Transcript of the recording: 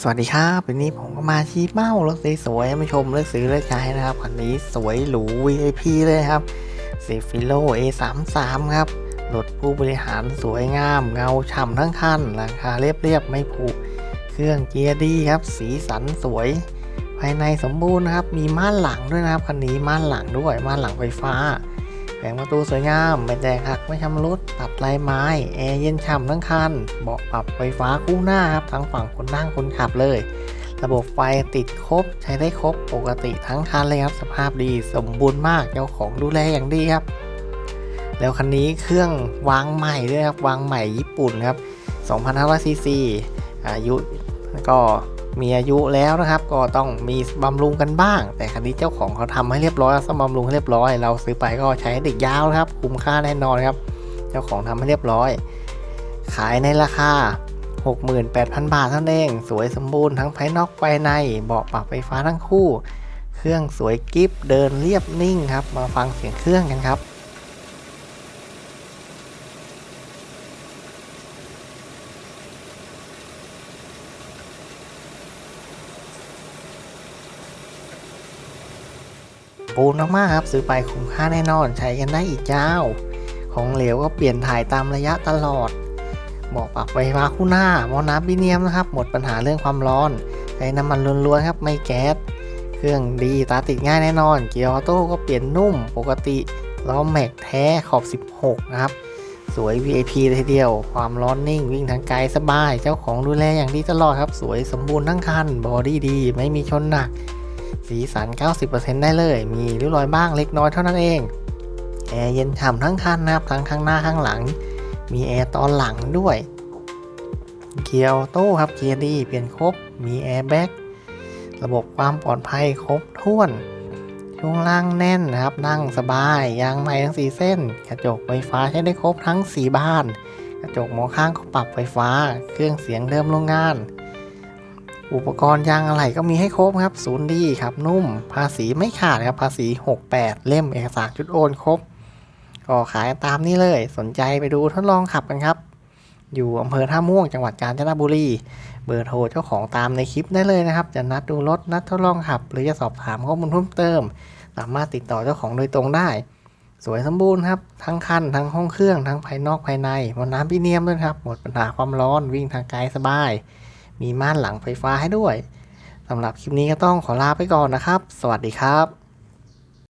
สวัสดีครับวันนี้ผมก็มาชี้เป้ารถสวยๆมาชมเลือกซื้อเลือกใช้นะครับคันนี้สวยหรู VIP เลยครับเซฟิโล A33 ครับรถผู้บริหารสวยงามเงาฉ่ำทั้งคันราคาเรียบๆ ไม่ผุเครื่องเกียร์ดีครับ สีสันสวย ภายในสมบูรณ์นะครับ มีม่านหลังด้วยนะครับคันนี้ม่านหลังด้วยม่านหลังไฟฟ้า แผงประตูสวยงามไม่แตกหักไม่ชำรุดตัดลายไม้แอร์เย็นฉ่ำทั้งคันเบาะปรับไฟฟ้าคู่หน้าครับทั้งฝั่งคนนั่งคนขับเลย ระบบไฟติดครบใช้ได้ครบปกติทั้งคันเลยครับสภาพดีสมบูรณ์มากเจ้าของดูแลอย่างดีครับ แล้วคันนี้เครื่องวางใหม่ด้วยครับวางใหม่ญี่ปุ่นครับ 2,500ซีซีอายุก็ มีอายุแล้วนะครับ ก็ต้องมีบำรุงกันบ้าง แต่คันนี้เจ้าของเขาทำให้เรียบร้อยซ่อมบำรุงให้เรียบร้อย เราซื้อไปก็ใช้เด็กยาวนะครับ คุ้มค่าแน่นอนครับ เจ้าของทำให้เรียบร้อย ขายในราคา 68,000 บาทเท่านั้นเอง สวยสมบูรณ์ทั้งภายนอกภายใน เบาะปรับไฟฟ้าทั้งคู่ เครื่องสวยกิฟเดินเรียบนิ่งครับ มาฟังเสียงเครื่องกันครับ ปูนมากๆครับ ซื้อไปคุ้มค่าแน่นอนใช้กันได้อีกยาของเหลวก็เปลี่ยนถ่ายตามระยะตลอดบอกปรับไฟฟ้าคู่หน้ามอน้ำบิเนียมนะครับ หมดปัญหาเรื่องความร้อนใช้น้ำมันล้วนๆครับไม่แก๊สเครื่องดีตาติดง่ายแน่นอน เกียร์ออโต้ก็เปลี่ยนนุ่มปกติล้อแม็กแท้ขอบ 16 นะครับ สวย VIP เลยทีเดียว ความร้อนนิ่งวิ่งทางไกลสบาย เจ้าของดูแลอย่างดีตลอดครับ สวยสมบูรณ์ทั้งคัน บอดี้ดี ไม่มีชนหนัก สีสัน 90%ได้เลย มีริ้วรอยบ้างเล็กน้อยเท่านั้นเอง แอร์เย็นฉ่ำทั้งคันนะครับทั้งข้างหน้าข้างหลัง มีแอร์ตอนหลังด้วย เกียร์โต้ครับ เกียร์ดีเปลี่ยนครบ มีแอร์แบ็กระบบความปลอดภัยครบถ้วน ช่วงล่างแน่นนะครับ นั่งสบาย ยางใหม่ทั้ง 4 เส้น กระจกไฟฟ้าใช้ได้ครบทั้ง 4 บาน กระจกมองข้างก็ปรับไฟฟ้า เครื่องเสียงเดิมโรงงาน อุปกรณ์ยางอะไหล่ก็มีให้ครบครับศูนย์ดีครับนุ่ม ภาษีไม่ขาดครับภาษี 68 เล่มเอกสารชุดโอนครบ ก็ขายตามนี้เลย สนใจไปดูทดลองขับกันครับ อยู่อำเภอท่าม่วงจังหวัดกาญจนบุรี เบอร์โทรเจ้าของตามในคลิปได้เลยนะครับ จะนัดดูรถนัดทดลองขับ หรือจะสอบถามข้อมูลเพิ่มเติม สามารถติดต่อเจ้าของโดยตรงได้ สวยสมบูรณ์ครับทั้งคันทั้งห้องเครื่องทั้งภายนอกภายในหมดน้ำพิเนียมด้วยครับหมดปัญหาความร้อนวิ่งทางไกลสบาย มีม่านหลังไฟฟ้าให้ด้วยสำหรับคลิปนี้ก็ต้องขอลาไปก่อนนะครับ สวัสดีครับ